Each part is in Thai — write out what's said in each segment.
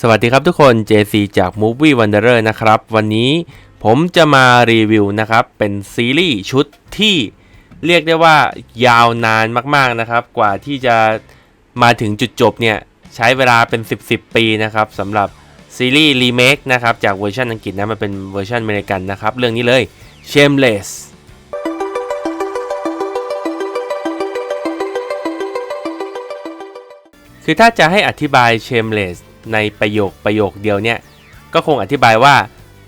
สวัสดีครับทุกคน JC จาก Movie Wanderer นะครับ วันนี้ผมจะมารีวิวนะครับ เป็นซีรีส์ชุดที่เรียกได้ว่ายาวนานมากๆนะครับ กว่าที่จะมาถึงจุดจบเนี่ย ใช้เวลาเป็น 10 10 ปีนะครับสำหรับซีรีส์รีเมคนะครับ จากเวอร์ชันอังกฤษนะ มันเป็นเวอร์ชันอเมริกันนะครับ เรื่องนี้เลย Shameless คือถ้าจะให้อธิบาย Shameless ในประโยคประโยคเดียวเนี่ยก็คงอธิบายว่า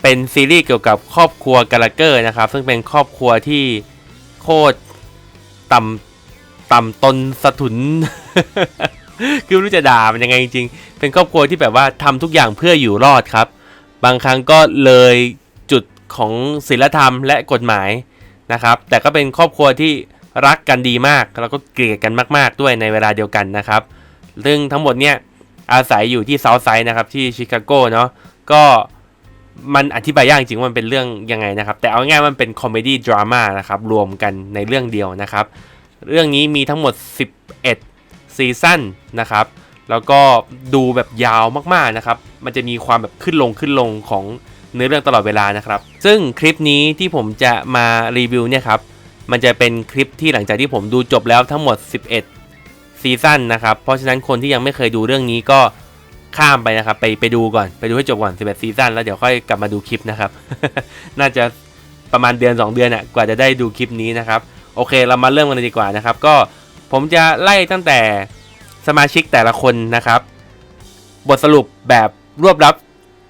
เป็นซีรีส์เกี่ยวกับครอบครัวกาลาเกอร์นะครับ ซึ่งเป็นครอบครัวที่โคตรต่ำต่ำตนสะทุน คือรู้จะด่ามันยังไงจริงๆ เป็นครอบครัวที่แบบว่าทำทุกอย่างเพื่ออยู่รอดครับ บางครั้งก็เลยจุดของศีลธรรมและกฎหมายนะครับ แต่ก็เป็นครอบครัวที่รักกันดีมาก แล้วก็เกลียดกันมาก ๆ ด้วยในเวลาเดียวกันนะครับซึ่งทั้งหมดเนี่ย อาศัยอยู่ที่เซาท์ไซด์นะครับที่ชิคาโกเนาะก็มันอธิบายยากจริงว่ามันเป็นเรื่องยังไงนะครับ แต่เอาง่ายมันเป็นคอมเมดี้ดราม่านะครับ รวมกันในเรื่องเดียวนะครับ เรื่องนี้มีทั้งหมด 11 ซีซั่นนะครับ แล้วก็ดูแบบยาวมากๆนะครับ มันจะมีความแบบขึ้นลงขึ้นลงของเนื้อเรื่องตลอดเวลานะครับ ซึ่งคลิปนี้ที่ผมจะมารีวิวเนี่ยครับ มันจะเป็นคลิปที่หลังจากที่ผมดูจบแล้วทั้งหมด 11 ซีซั่นนะครับ เพราะฉะนั้นคนที่ยังไม่เคยดูเรื่องนี้ก็ข้ามไปนะครับ ไปไปดูก่อนไปดูให้จบก่อน 11 ซีซั่นแล้วเดี๋ยวค่อยกลับมาดูคลิปนะครับ น่าจะประมาณเดือน 2 เดือนอะกว่าจะได้ดูคลิปนี้นะครับ โอเคเรามาเริ่มกันเลยดีกว่านะครับ ก็ผมจะไล่ตั้งแต่สมาชิกแต่ละคนนะครับ บทสรุปแบบรวบรัด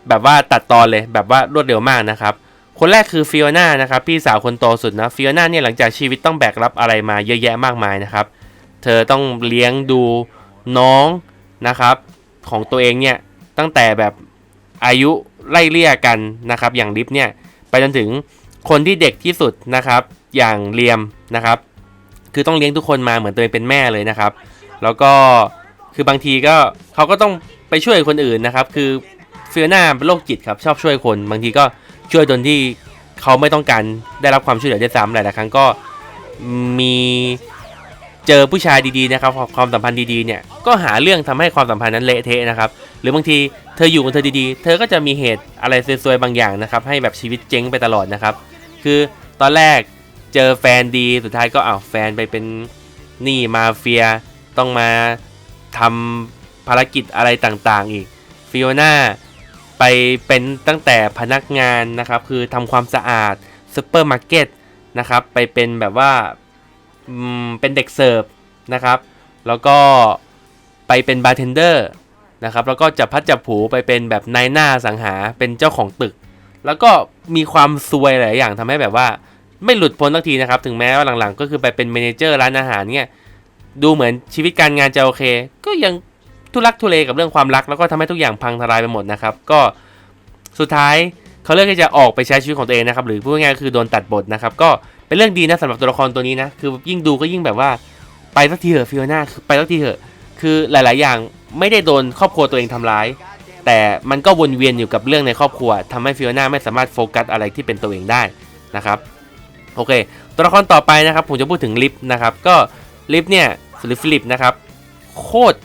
แบบว่าตัดตอนเลยแบบว่ารวดเร็วมากนะครับคนแรกคือฟิโอน่านะครับพี่สาวคนโตสุดนะฟิโอน่าเนี่ยหลังจากชีวิตต้องแบกรับอะไรมาเยอะแยะมากมายนะครับ เธอต้องเลี้ยงดูน้องนะครับของตัวเองเนี่ยตั้งแต่แบบอายุไล่เลี่ยกันนะครับ อย่างลิฟเนี่ยไปจนถึงคนที่เด็กที่สุดนะครับ อย่างเลียมนะครับ คือต้องเลี้ยงทุกคนมาเหมือนตัวเองเป็นแม่เลยนะครับ แล้วก็คือบางทีก็เขาก็ต้องไปช่วยคนอื่นนะครับ คือเฟิโอน่าเป็นโรคจิตครับชอบช่วยคน บางทีก็ช่วยโดยที่เขาไม่ต้องการได้รับความช่วยเหลือด้วยซ้ำหลายๆครั้งก็มี เจอผู้ชายดีๆนะครับความสัมพันธ์ดีๆเนี่ยก็หาเรื่องทำให้ความสัมพันธ์นั้นเละเทะนะครับหรือบางทีเธออยู่กับเธอดีๆ เธอก็จะมีเหตุอะไรซวยๆบางอย่างนะครับให้แบบชีวิตเจ๊งไปตลอดนะครับคือตอนแรกเจอแฟนดีสุดท้ายก็อ้าวแฟนไปเป็นหนี้มาเฟีย ต้องมาทำภารกิจอะไรต่างๆอีกฟิโอน่าไปเป็นตั้งแต่พนักงานนะครับคือทำความสะอาดซูเปอร์มาร์เก็ตนะครับไปเป็นแบบว่า เป็นเด็กเสิร์ฟนะครับ แล้วก็ไปเป็นบาร์เทนเดอร์นะครับแล้วก็จับพัดจับผูไปเป็นแบบนายหน้าสังหาเป็นเจ้าของตึก แล้วก็มีความซวยหลายอย่างทำให้แบบว่าไม่หลุดพ้นสักทีนะครับ ถึงแม้ว่าหลังๆ ก็คือไปเป็นเมนเจอร์ร้านอาหารเนี่ยดูเหมือนชีวิตการงานจะโอเค ก็ยังทุลักทุเลกับเรื่องความรัก แล้วก็ทำให้ทุกอย่างพังทลายไปหมดนะครับ ก็สุดท้ายเขาเลือกที่จะออกไปใช้ชีวิตของตัวเองนะครับ หรือพูดง่ายๆคือโดนตัดบทนะครับ ก็ เป็นเรื่องดีนะสำหรับตัวละครตัวนี้นะ คือยิ่งดูก็ยิ่งแบบว่าไปสักทีเถอะฟิโอน่าคือไปสักทีเถอะ คือหลาย ๆ อย่างไม่ได้โดนครอบครัวตัวเองทำร้าย แต่มันก็วนเวียนอยู่กับเรื่องในครอบครัวทำให้ฟิโอน่าไม่สามารถโฟกัสอะไรที่เป็นตัวเองได้นะครับโอเค ตัวละครต่อไปนะครับผมจะพูดถึงลิฟนะครับก็ลิฟเนี่ยหรือฟิลิปนะครับ โคตร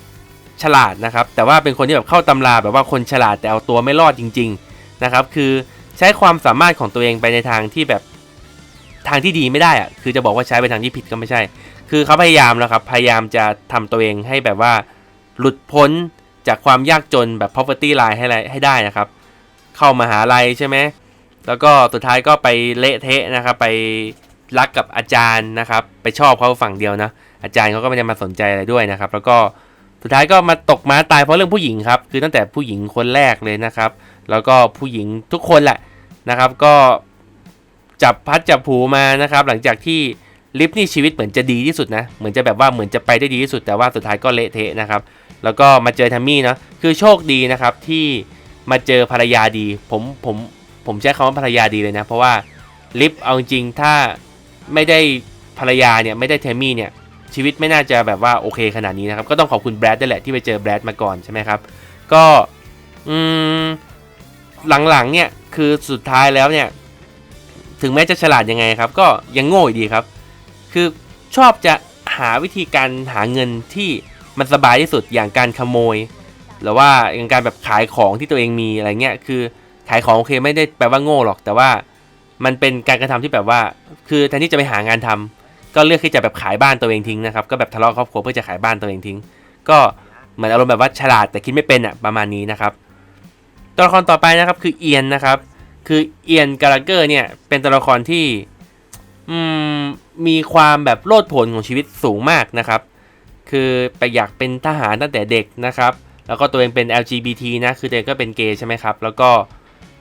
ฉลาดนะครับ แต่ว่าเป็นคนที่แบบเข้าตำราแบบว่าคนฉลาดแต่เอาตัวไม่รอดจริง ๆ นะครับ คือใช้ความสามารถของตัวเองไปในทางที่แบบ ทางที่ดีไม่ได้อะคือจะบอกว่าใช้ไปทางที่ผิดก็ไม่ใช่ คือเขาพยายามแล้วครับ พยายามจะทำตัวเองให้แบบว่า หลุดพ้นจากความยากจนแบบ poverty line ให้ให้ได้นะครับ เข้ามาหาลัยใช่ไหมแล้วก็สุดท้ายก็ไปเละเทะนะครับ ไปรักกับอาจารย์นะครับ ไปชอบเขาฝั่งเดียวนะ อาจารย์เขาก็ไม่ได้มาสนใจอะไรด้วยนะครับ แล้วก็สุดท้ายก็มาตกม้าตายเพราะเรื่องผู้หญิงครับ คือตั้งแต่ผู้หญิงคนแรกเลยนะครับ แล้วก็ผู้หญิงทุกคนแหละนะครับ ก็ จับพัดจับผูมานะครับ หลังจากที่ลิฟนี่ชีวิตเหมือนจะดีที่สุดนะ เหมือนจะแบบว่าเหมือนจะไปได้ดีที่สุด แต่ว่าสุดท้ายก็เละเทะนะครับ แล้วก็มาเจอทัมมี่เนาะคือโชคดีนะครับที่มาเจอภรรยาดี ผมผมผมใช้คำว่าภรรยาดีเลยนะ เพราะว่าลิฟเอาจริงถ้าไม่ได้ภรรยาเนี่ยไม่ได้เทมมี่เนี่ยชีวิตไม่น่าจะแบบว่าโอเคขนาดนี้นะครับ ก็ต้องขอบคุณแบรดด้วยแหละที่ไปเจอแบรดมาก่อนใช่ไหมครับ ก็อืมหลังๆเนี่ยคือสุดท้ายแล้วเนี่ย ถึงแม้จะฉลาดยังไงครับ ก็ยังโง่อยู่ดีครับ คือชอบจะหาวิธีการหาเงินที่มันสบายที่สุดอย่างการขโมย หรือว่าอย่างการแบบขายของที่ตัวเองมีอะไรเงี้ยคือขายของโอเคไม่ได้แปลว่าโง่หรอก แต่ว่ามันเป็นการกระทำที่แบบว่า คือแทนที่จะไปหางานทำก็เลือกที่จะแบบขายบ้านตัวเองทิ้งนะครับก็แบบทะเลาะครอบครัวเพื่อจะขายบ้านตัวเองทิ้ง ก็เหมือนอารมณ์แบบว่าฉลาดแต่คิดไม่เป็นอะประมาณนี้นะครับ ตัวละครต่อไปนะครับคือเอียนนะครับ คือเอียนกาลาเกอร์เนี่ยเป็นตัวละครที่มมีความแบบโลดโผนของชีวิตสูงมากนะครับ คือไปอยากเป็นทหารตั้งแต่เด็กนะครับ แล้วก็ตัวเองเป็น LGBT นะคือตัวเองก็เป็นเกย์ใช่ไหมครับ แล้วก็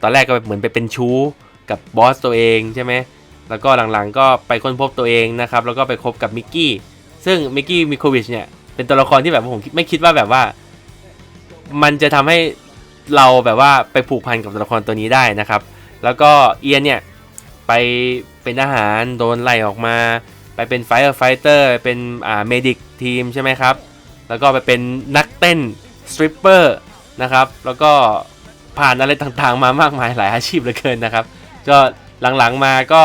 ตอนแรกก็เหมือนไปเป็นชู้กับบอสตัวเองใช่ไหมแล้วก็หลังๆก็ไปค้นพบตัวเองนะครับ แล้วก็ไปคบกับมิกกี้ ซึ่งมิกกี้มิโควิชเนี่ยเป็นตัวละครที่แบบผมไม่คิดว่าแบบว่า มันจะทำให้เราแบบว่าไปผูกพันกับตัวละครตัวนี้ได้นะครับ แล้วก็เอียนเนี่ยไปเป็นทหารโดนไล่ออกมา ไปเป็นไฟร์ไฟเตอร์เป็นอ่าเมดิกทีมใช่ไหมครับ แล้วก็ไปเป็นนักเต้นสตริปเปอร์นะครับ แล้วก็ผ่านอะไรต่างๆ มามากมายหลายอาชีพเหลือเกินนะครับ ก็หลังๆมาก็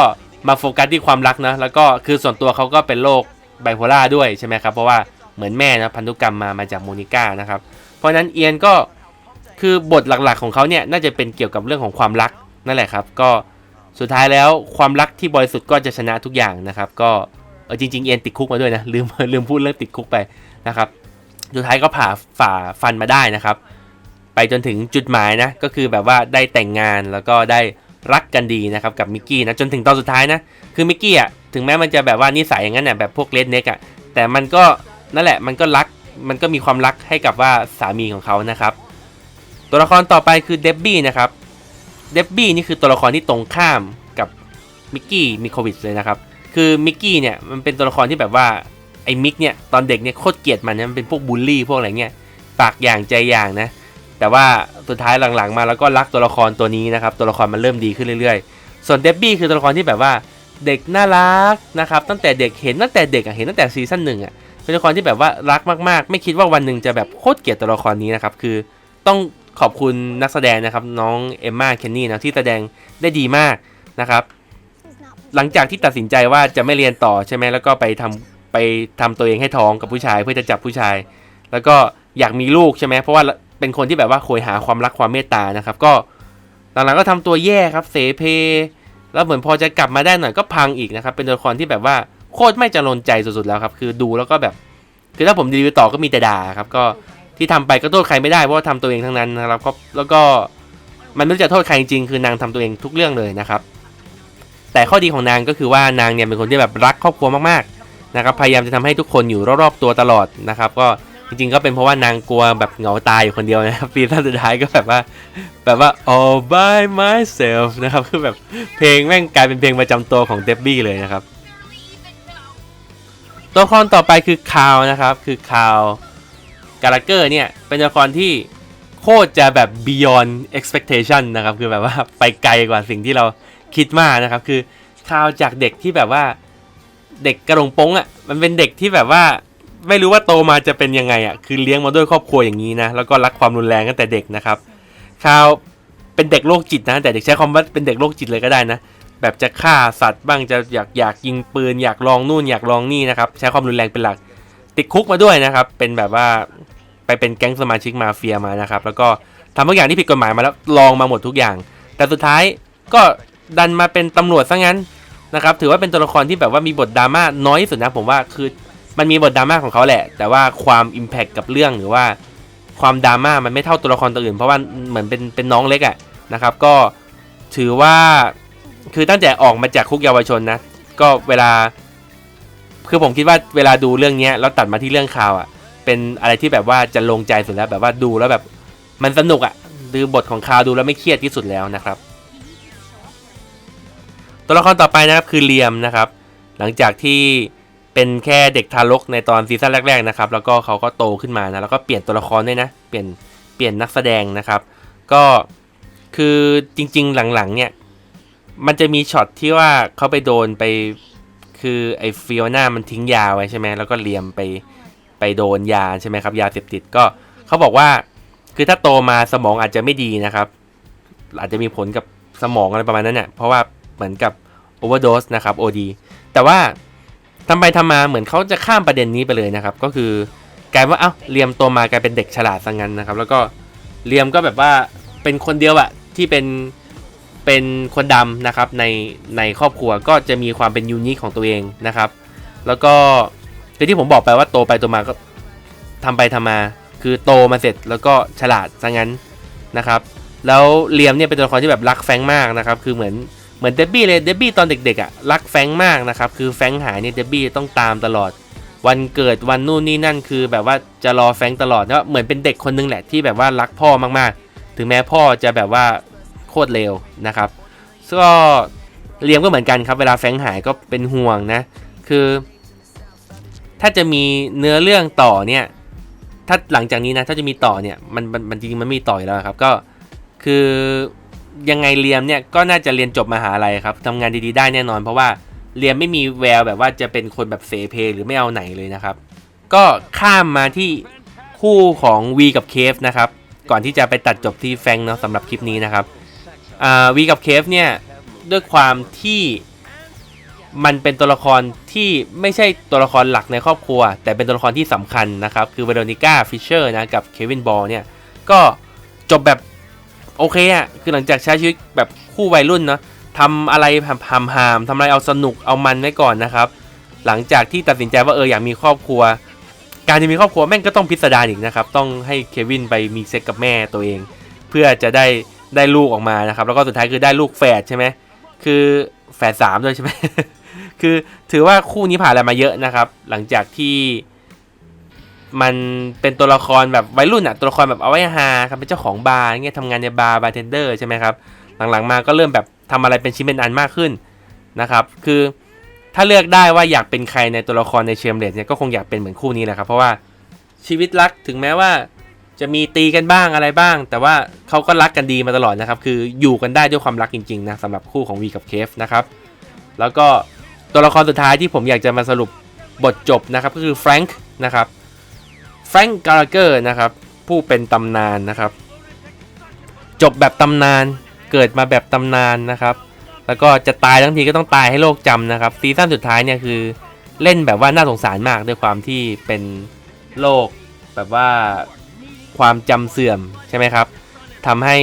มาโฟกัสที่ความรักนะ แล้วก็คือส่วนตัวเขาก็เป็นโรคไบโพล่าด้วยใช่ไหมครับ เพราะว่าเหมือนแม่นะพันธุกรรมมามาจากโมนิก้านะครับ เพราะฉะนั้นเอียนก็คือบทหลักๆของเขาเนี่ยน่าจะเป็นเกี่ยวกับเรื่องของความรัก นั่นแหละครับ ก็สุดท้ายแล้วความรักที่บริสุทธิ์ก็จะชนะทุกอย่างนะครับ ก็เออจริง ๆ เอียนติดคุกมาด้วยนะลืมลืมพูดเรื่องติดคุกไปนะครับ สุดท้ายก็ผ่าฝ่าฟันมาได้นะครับ ไปจนถึงจุดหมายนะก็คือแบบว่าได้แต่งงานแล้วก็ได้รักกันดีนะครับกับมิกกี้นะจนถึงตอนสุดท้ายนะคือมิกกี้อะถึงแม้มันจะแบบว่านิสัยอย่างนั้นน่ะแบบพวกเลดเน็กอะแต่มันก็นั่นแหละมันก็รักมันก็มีความรักให้กับว่าสามีของเขานะครับ ตัวละครต่อไปคือเดบบี้นะครับ เดบบี้นี่คือตัวละครที่ตรงข้ามกับมิกกี้มิโควิชเลยนะครับ คือมิกกี้เนี่ยมันเป็นตัวละครที่แบบว่าไอ้มิกเนี่ยตอนเด็กเนี่ยโคตรเกลียดมันนะมันเป็นพวกบูลลี่พวกอะไรเงี้ยปากอย่างใจอย่างนะ แต่ว่าสุดท้ายหลังๆ มาแล้วก็รักตัวละครตัวนี้นะครับ ตัวละครมันเริ่มดีขึ้นเรื่อยๆ ส่วนเดบบี้คือตัวละครที่แบบว่าเด็กน่ารักนะครับตั้งแต่เด็กเห็นตั้งแต่เด็กอะเห็นตั้งแต่ซีซั่นหนึ่งอะเป็นตัวละครที่แบบว่ารักมากๆ ไม่คิดว่าวันหนึ่งจะแบบโคตรเกลียดตัวละครนี้นะครับคือต้อง ขอบคุณนักแสดงนะครับน้องเอมมาเคนนี่นะที่แสดงได้ดีมากนะครับ หลังจากที่ตัดสินใจว่าจะไม่เรียนต่อใช่ไหมแล้วก็ไปทำไปทำตัวเองให้ท้องกับผู้ชายเพื่อจะจับผู้ชาย แล้วก็อยากมีลูกใช่ไหมเพราะว่าเป็นคนที่แบบว่าโหยหาความรักความเมตตานะครับ ก็หลังๆก็ทำตัวแย่ครับเสเพ แล้วเหมือนพอจะกลับมาได้หน่อยก็พังอีกนะครับ เป็นตัวละครที่แบบว่าโคตรไม่จรนใจสุดๆแล้วครับ คือดูแล้วก็แบบ คือถ้าผมรีวิวต่อก็มีแต่ด่าครับ ก็ ที่ทำไปก็โทษใครไม่ได้เพราะว่าทำตัวเองทั้งนั้นนะครับก็แล้วก็มันไม่รู้จะโทษใครจริงๆคือนางทำตัวเองทุกเรื่องเลยนะครับ แต่ข้อดีของนางก็คือว่านางเนี่ยเป็นคนที่แบบรักครอบครัวมากๆนะครับพยายามจะทำให้ทุกคนอยู่รอบๆตัวตลอดนะครับ ก็จริงๆก็เป็นเพราะว่านางกลัวแบบเหงาตายอยู่คนเดียวนะครับปีสุดท้ายก็แบบว่าแบบว่า all by myself นะครับคือแบบเพลงแม่งกลายเป็นเพลงประจำตัวของเดบบี้เลยนะครับ ตัวละครต่อไปคือคาวนะครับคือคาว กาลาเกอร์เนี่ย เป็นตัวละครที่โคตรจะแบบ beyond expectation นะครับ คือแบบว่าไปไกลกว่าสิ่งที่เราคิดมากนะครับ คือคาวจากเด็กที่แบบว่าเด็กกระหลงป้งอะ่ะ มันเป็นเด็กที่แบบว่าไม่รู้ว่าโตมาจะเป็นยังไงอะ่ะ คือเลี้ยงมาด้วยครอบครัวอย่างนี้นะ แล้วก็รักความรุนแรงตั้งแต่เด็กนะครับคาวเป็นเด็กโรคจิตนะ แต่เด็กใช้คำว่าเป็นเด็กโรคจิตเลยก็ได้นะ แบบจะฆ่าสัตว์บ้าง จะอยากอยากยิงปืน อยากลองนู่นอยากลองนี่นะครับ ใช้ความรุนแรงเป็นหลัก ติดคุกมาด้วยนะครับ เป็นแบบว่า ไปเป็นแก๊งสมาชิกมาเฟียมานะครับ แล้วก็ทำทุกอย่างที่ผิดกฎหมายมาแล้วลองมาหมดทุกอย่าง แต่สุดท้ายก็ดันมาเป็นตำรวจซะงั้นนะครับถือว่าเป็นตัวละครที่แบบว่ามีบทดราม่าน้อยที่สุดนะผมว่าคือมันมีบทดราม่าของเขาแหละ แต่ว่าความอิมแพคกับเรื่องหรือว่าความดราม่ามันไม่เท่าตัวละครตัวอื่น เพราะว่าเหมือนเป็นเป็นน้องเล็กอะ่ะนะครับก็ถือว่าคือตั้งแต่ออกมาจากคุกเยาวชนนะ ก็เวลา คือผมคิดว่าเวลาดูเรื่องนี้แล้วตัดมาที่เรื่องข่าวอะ่ะ เป็นอะไรที่แบบว่าจะลงใจสุดแล้วแบบว่าดูแล้วแบบมันสนุกอะ่ะดูบทของข่าวดูแล้วไม่เครียดที่สุดแล้วนะครับ ตัวละครต่อไปนะครับคือเลียมนะครับ หลังจากที่เป็นแค่เด็กทารกในตอนซีซั่นแรก ๆนะครับ แล้วก็เขาก็โตขึ้นมานะแล้วก็เปลี่ยนตัวละครด้วยนะเปลี่ยนเปลี่ยนนักแสดงนะครับ ก็คือจริง ๆ หลังๆเนี่ยมันจะมีช็อตที่ว่าเขาไปโดนไปคือไอ้ฟิโอน่ามันทิ้งยาไว้ใช่ไหมแล้วก็เลียมไป ไปโดนยาใช่ไหมครับยาเสพติดก็เขาบอกว่า คือถ้าโตมาสมองอาจจะไม่ดีนะครับ อาจจะมีผลกับสมองอะไรประมาณนั้นเนี่ยเพราะว่าเหมือนกับโอเวอร์โดสนะครับ OD แต่ว่าทำไปทำมาเหมือนเขาจะข้ามประเด็นนี้ไปเลยนะครับ ก็คือกลายว่าเอ้าเลียมโตมากลายเป็นเด็กฉลาดซะงั้นนะครับ แล้วก็เลียมก็แบบว่าเป็นคนเดียวอะที่เป็นเป็นคนดำนะครับในในครอบครัวก็จะมีความเป็นยูนิคของตัวเองนะครับ แล้วก็ คือที่ผมบอกไปว่าโตไปโตมาก็ทำไปทำมา คือโตมาเสร็จแล้วก็ฉลาดซะงั้นนะครับ แล้วเลียมเนี่ยเป็นตัวละครที่แบบรักแฟงมากนะครับ คือเหมือนเหมือนเดบบี้เลยเดบบี้ตอนเด็กๆอะรักแฟงมากนะครับ คือแฟงหายเนี่ยเดบบี้ต้องตามตลอด วันเกิดวันนู่นนี่นั่นคือแบบว่าจะรอแฟงตลอดแล้วเหมือนเป็นเด็กคนนึงแหละที่แบบว่ารักพ่อมากๆ ถึงแม้พ่อจะแบบว่าโคตรเลวนะครับก็เลียมก็เหมือนกันครับเวลาแฟงหายก็เป็นห่วงนะ คือ ถ้าจะมีเนื้อเรื่องต่อเนี่ย ถ้าหลังจากนี้นะถ้าจะมีต่อเนี่ยมันมันจริงมันมีต่ออยู่แล้วครับ ก็คือยังไงเรียมเนี่ยก็น่าจะเรียนจบมหาลัยครับทำงานดีๆได้แน่นอน เพราะว่าเรียมไม่มีแววแบบว่าจะเป็นคนแบบเสเพหรือไม่เอาไหนเลยนะครับ ก็ข้ามมาที่คู่ของวีกับเคฟนะครับก่อนที่จะไปตัดจบที่แฟงเนาะสำหรับคลิปนี้นะครับวีกับเคฟเนี่ยด้วยความที่ มันเป็นตัวละครที่ไม่ใช่ตัวละครหลักในครอบครัว แต่เป็นตัวละครที่สำคัญนะครับ คือเวโรนิก้าฟิชเชอร์นะกับเควินบอลเนี่ย ก็จบแบบโอเคอะคือหลังจากใช้ชีวิตแบบคู่วัยรุ่นเนาะทำอะไรหามหามทำอะไรเอาสนุกเอามันไว้ก่อนนะครับ หลังจากที่ตัดสินใจว่าเอออยากมีครอบครัว การจะมีครอบครัวแม่งก็ต้องพิสดารอีกนะครับ ต้องให้เควินไปมีเซ็กกับแม่ตัวเอง เพื่อจะได้ได้ลูกออกมานะครับ แล้วก็สุดท้ายคือได้ลูกแฝดใช่ไหมคือ แฝดสามด้วยใช่ไหม คือถือว่าคู่นี้ผ่านอะไรมาเยอะนะครับ หลังจากที่มันเป็นตัวละครแบบวัยรุ่นอะตัวละครแบบเอาไว้ฮาครับเป็นเจ้าของบาร์เงี้ยทำงานในบาร์บาร์เทนเดอร์ใช่ไหมครับ หลังๆมาก็เริ่มแบบทำอะไรเป็นชิ้นเป็นอันมากขึ้นนะครับ คือถ้าเลือกได้ว่าอยากเป็นใครในตัวละครในเชมเลสเนี่ยก็คงอยากเป็นเหมือนคู่นี้แหละครับ เพราะว่าชีวิตรักถึงแม้ว่า จะมีตีกันบ้างอะไรบ้าง แต่ว่าเขาก็รักกันดีมาตลอดนะครับ คืออยู่กันได้ด้วยความรักจริงๆนะสำหรับคู่ของวีกับเคฟนะครับ แล้วก็ตัวละครสุดท้ายที่ผมอยากจะมาสรุปบทจบนะครับ ก็คือแฟรงค์นะครับแฟรงค์การ์เกอร์นะครับ ผู้เป็นตำนานนะครับ จบแบบตำนานเกิดมาแบบตำนานนะครับ แล้วก็จะตายทั้งทีก็ต้องตายให้โลกจำนะครับซีซั่นสุดท้ายเนี่ยคือเล่นแบบว่าน่าสงสารมากด้วยความที่เป็นโรคแบบว่า ความจำเสื่อมใช่ไหมครับทำให้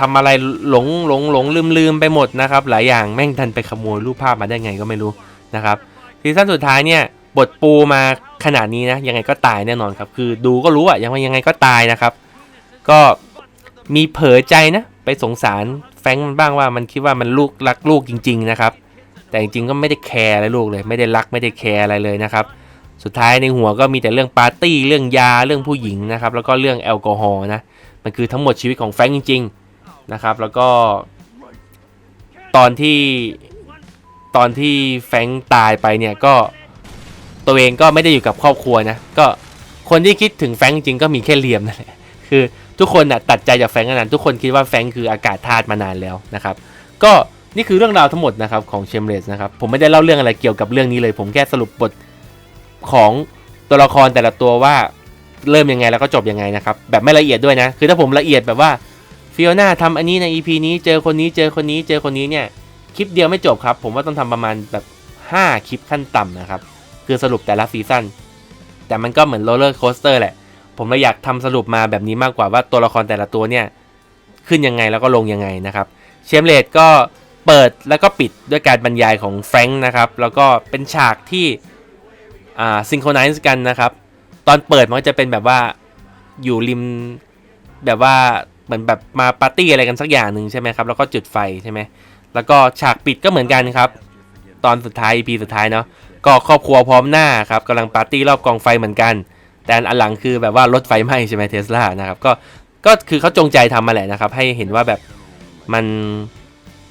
ทำอะไรหลงหลงหลงลืมลืมไปหมดนะครับ หลายอย่างแม่งทันไปขโมยรูปภาพมาได้ไงก็ไม่รู้นะครับซีซั่นสุดท้ายเนี่ยบทปูมาขนาดนี้นะยังไงก็ตายแน่นอนครับ คือดูก็รู้อะยังไงยังไงก็ตายนะครับ ก็มีเผลอใจนะ ไปสงสารแฟงมันบ้างว่ามันคิดว่ามันลูกรักลูกจริง ๆ นะครับ แต่จริงๆก็ไม่ได้แคร์อะไรลูกเลย ไม่ได้รักไม่ได้แคร์อะไรเลยนะครับ สุดท้ายในหัวก็มีแต่เรื่องปาร์ตี้เรื่องยาเรื่องผู้หญิงนะครับ แล้วก็เรื่องแอลกอฮอล์นะมันคือทั้งหมดชีวิตของแฟรงค์จริง ๆนะครับ แล้วก็ตอนที่ตอนที่แฟรงค์ตายไปเนี่ยก็ตัวเองก็ไม่ได้อยู่กับครอบครัวนะก็คนที่คิดถึงแฟรงค์จริงก็มีแค่เลียมนั่นแหละคือทุกคนน่ะตัดใจจากแฟรงค์นั้นทุกคนคิดว่าแฟรงค์คืออากาศธาตุมานานแล้วนะครับ ก็นี่คือเรื่องราวทั้งหมดนะครับของเชมเลสนะครับผมไม่ได้เล่าเรื่องอะไรเกี่ยวกับเรื่องนี้เลย ผมแค่สรุปบท ของตัวละครแต่ละตัวว่าเริ่มยังไงแล้วก็จบยังไงนะครับ แบบไม่ละเอียดด้วยนะ คือถ้าผมละเอียดแบบว่าฟิโอน่าทำอันนี้ใน EP นี้เจอคนนี้เจอคนนี้เจอคนนี้เนี่ยคลิปเดียวไม่จบครับ ผมว่าต้องทำประมาณแบบ 5 คลิปขั้นต่ำนะครับ คือสรุปแต่ละซีซั่นแต่มันก็เหมือนโรลเลอร์โคสเตอร์แหละ ผมเลยอยากทำสรุปมาแบบนี้มากกว่าว่าตัวละครแต่ละตัวเนี่ยขึ้นยังไงแล้วก็ลงยังไงนะครับเชมเลดก็เปิดแล้วก็ปิดด้วยการบรรยายของแฟรงค์นะครับแล้วก็เป็นฉากที่ อ่าซิงโครไนซ์กันนะครับ ตอนเปิดมันก็จะเป็นแบบว่าอยู่ริมแบบว่าเหมือนแบบมาปาร์ตี้อะไรกันสักอย่างหนึ่งใช่ไหมครับ แล้วก็จุดไฟใช่ไหมแล้วก็ฉากปิดก็เหมือนกันครับ ตอนสุดท้าย EP สุดท้ายเนาะก็ครอบครัวพร้อมหน้าครับกำลังปาร์ตี้รอบกองไฟเหมือนกัน แต่อันหลังคือแบบว่ารถไฟไหม้ใช่ไหมเทสลานะครับก็ก็คือเขาจงใจทำมาแหละนะครับ ให้เห็นว่าแบบมัน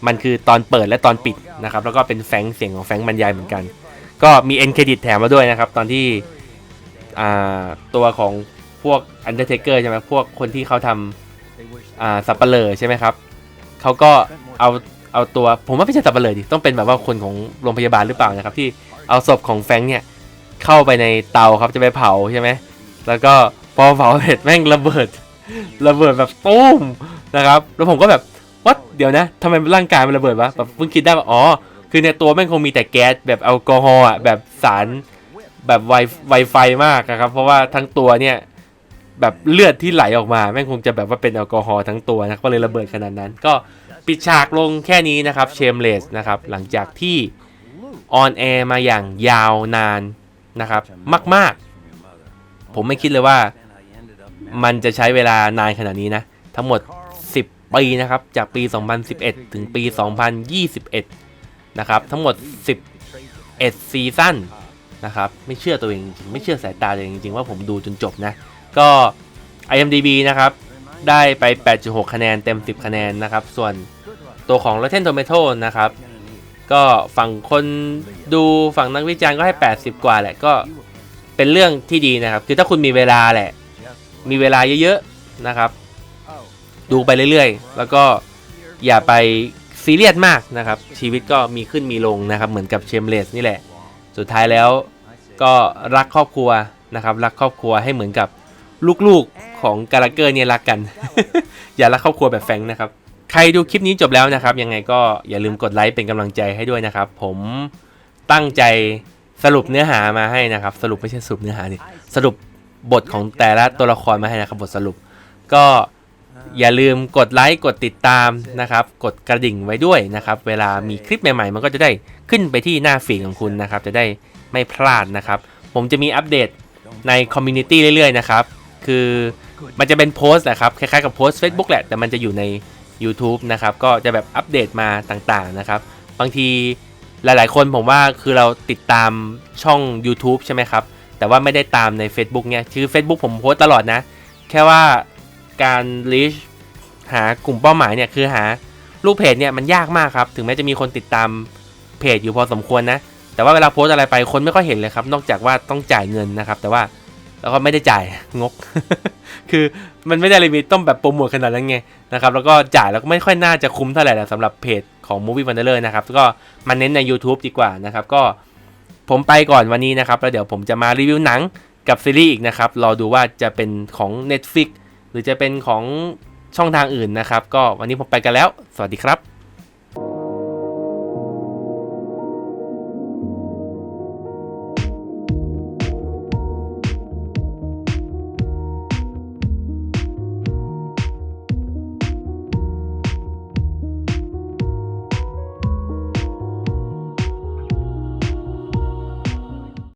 มันคือตอนเปิดและตอนปิดนะครับ แล้วก็เป็นแฟงเสียงของแฟงบรรยายเหมือนกัน ก็มีเอ็นเครดิตแถมมาด้วยนะครับ ตอนที่ตัวของพวกอันเดอร์เทเกอร์ใช่ไหมพวกคนที่เขาทำสับเปลอใช่ไหมครับเขาก็เอาเอาตัวผมว่าไม่ใช่สับเปลอดิต้องเป็นแบบว่าคนของโรงพยาบาลหรือเปล่านะครับ ที่เอาศพของแฟงเนี่ยเข้าไปในเตาครับจะไปเผาใช่ไหมแล้วก็พอเผาเสร็จแม่งระเบิดระเบิดแบบตุ้มนะครับ แล้วผมก็แบบวัดเดี๋ยวนะทำไมร่างกายมันระเบิดวะแบบเพิ่งคิดได้ว่าอ๋อ คือในตัวแม่งคงมีแต่แก๊สแบบแอลกอฮอล์อะแบบสารแบบไวไวไฟมากนะครับ เพราะว่าทั้งตัวเนี่ยแบบเลือดที่ไหลออกมาแม่งคงจะแบบว่าเป็นแอลกอฮอล์ทั้งตัวนะก็เลยระเบิดขนาดนั้น ก็ปิดฉากลงแค่นี้นะครับเชมเลสนะครับหลังจากที่ออนแอร์มาอย่างยาวนานนะครับมาก ๆ ผมไม่คิดเลยว่ามันจะใช้เวลานานขนาดนี้นะ ทั้งหมด 10 ปีนะครับ จากปี 2011 ถึงปี 2021 นะครับทั้งหมด 11 ซีซั่นนะครับไม่เชื่อตัวเองจริงไม่เชื่อสายตาตัวเองจริงๆว่าผมดูจนจบนะ ก็ IMDB นะครับได้ไป 8.6 คะแนนเต็ม 10 คะแนนนะครับ ส่วนตัวของ Rotten Tomato นะครับ ก็ฝั่งคนดูฝั่งนักวิจารณ์ก็ให้ 80 กว่าแหละก็เป็นเรื่องที่ดีนะครับ คือถ้าคุณมีเวลาแหละ มีเวลาเยอะๆนะครับ ดูไปเรื่อยๆ แล้วก็อย่าไป ซีเรียสมากนะครับ ชีวิตก็มีขึ้นมีลงนะครับ เหมือนกับเชมเลสนี่แหละ สุดท้ายแล้วก็รักครอบครัวนะครับ รักครอบครัวให้เหมือนกับลูกๆของกาลาเกอร์เนี่ยรักกัน อย่ารักครอบครัวแบบแฟงนะครับ ใครดูคลิปนี้จบแล้วนะครับ ยังไงก็อย่าลืมกดไลค์เป็นกำลังใจให้ด้วยนะครับ ผมตั้งใจสรุปเนื้อหามาให้นะครับ สรุปไม่ใช่สรุปเนื้อหาดิสรุปบทของแต่ละตัวละครมาให้นะครับบทสรุปก็ อย่าลืมกดไลค์กดติดตามนะครับ กดกระดิ่งไว้ด้วยนะครับ เวลามีคลิปใหม่ๆ มันก็จะได้ขึ้นไปที่หน้าฟีดของคุณนะครับ จะได้ไม่พลาดนะครับ ผมจะมีอัปเดตในคอมมูนิตี้เรื่อยๆนะครับ คือมันจะเป็นโพสต์แหละครับ คล้ายๆกับโพสต์ Facebook แหละ แต่มันจะอยู่ใน YouTube นะครับ ก็จะแบบอัปเดตมาต่างๆนะครับ บางทีหลายๆ คนผมว่าคือเราติดตามช่อง YouTube ใช่ไหมครับ แต่ว่าไม่ได้ตามใน Facebook เนี่ยคือ Facebook ผมโพสต์ตลอดนะ แค่ว่า การลิชหากลุ่มเป้าหมายเนี่ยคือหาลูกเพจเนี่ยมันยากมากครับ ถึงแม้จะมีคนติดตามเพจอยู่พอสมควรนะ แต่ว่าเวลาโพสอะไรไปคนไม่ค่อยเห็นเลยครับ นอกจากว่าต้องจ่ายเงินนะครับ แต่ว่าแล้วก็ไม่ได้จ่ายงก คือมันไม่ได้เลยมีต้องแบบโปรโมทขนาดนั้นไงนะครับ แล้วก็จ่ายแล้วก็ไม่ค่อยน่าจะคุ้มเท่าไหร่ละสำหรับเพจของ Movie Wanderer นะครับ ก็มาเน้นใน YouTube ดีกว่านะครับ ก็ผมไปก่อนวันนี้นะครับ แล้วเดี๋ยวผมจะมารีวิวหนังกับซีรีส์อีกนะครับ รอดูว่าจะเป็นของ Netflix หรือจะเป็นของช่องทางอื่นนะครับ ก็วันนี้ผมไปกันแล้ว สวัสดีครับ